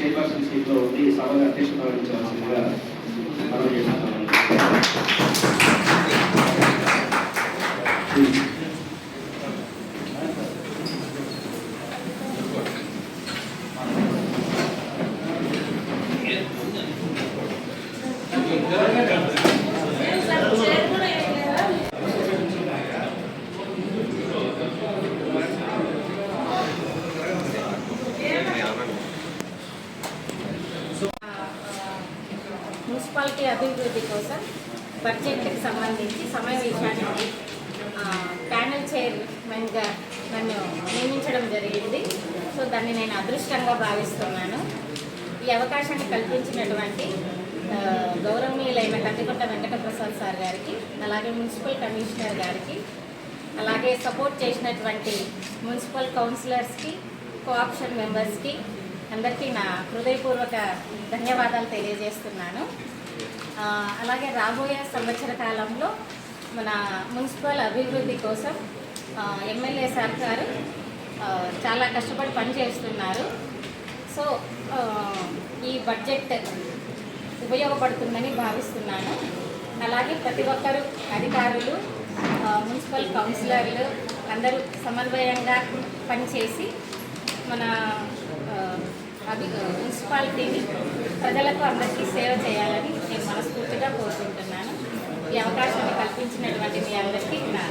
Chairperson సీట్లో ఉండి సభను అధ్యక్షత వహించాల్సిందిగా పాలిటీ అభివృద్ధి కోసం బడ్జెట్కి సంబంధించి సమావేశానికి ఆ, ప్యానెల్ చైర్మన్గా నన్ను నియమించడం జరిగింది. సో దాన్ని నేను అదృష్టంగా భావిస్తున్నాను. ఈ అవకాశాన్ని కల్పించినటువంటి గౌరవనీయులైన కందికొండ వెంకట ప్రసాద్ సార్ గారికి అలాగే మున్సిపల్ కమిషనర్ గారికి అలాగే సపోర్ట్ చేసినటువంటి మున్సిపల్ కౌన్సిలర్స్కి కోఆప్షన్ మెంబర్స్కి అందరికీ నా హృదయపూర్వక ధన్యవాదాలు తెలియజేస్తున్నాను. అలాగే రాబోయే సంవత్సర కాలంలో మన మున్సిపల్ అభివృద్ధి కోసం ఎమ్మెల్యే సార్ గారు చాలా కష్టపడి పనిచేస్తున్నారు. సో ఈ బడ్జెట్ ఉపయోగపడుతుందని భావిస్తున్నాను. అలాగే ప్రతి ఒక్కరు అధికారులు మున్సిపల్ కౌన్సిలర్లు అందరూ సమన్వయంగా పనిచేసి మన అవి మున్సిపాలిటీని ప్రజలకు అందరికీ సేవ చేయాలని నేను మనస్ఫూర్తిగా కోరుకుంటున్నాను. ఈ అవకాశాన్ని కల్పించినటువంటి మీ అందరికీ నా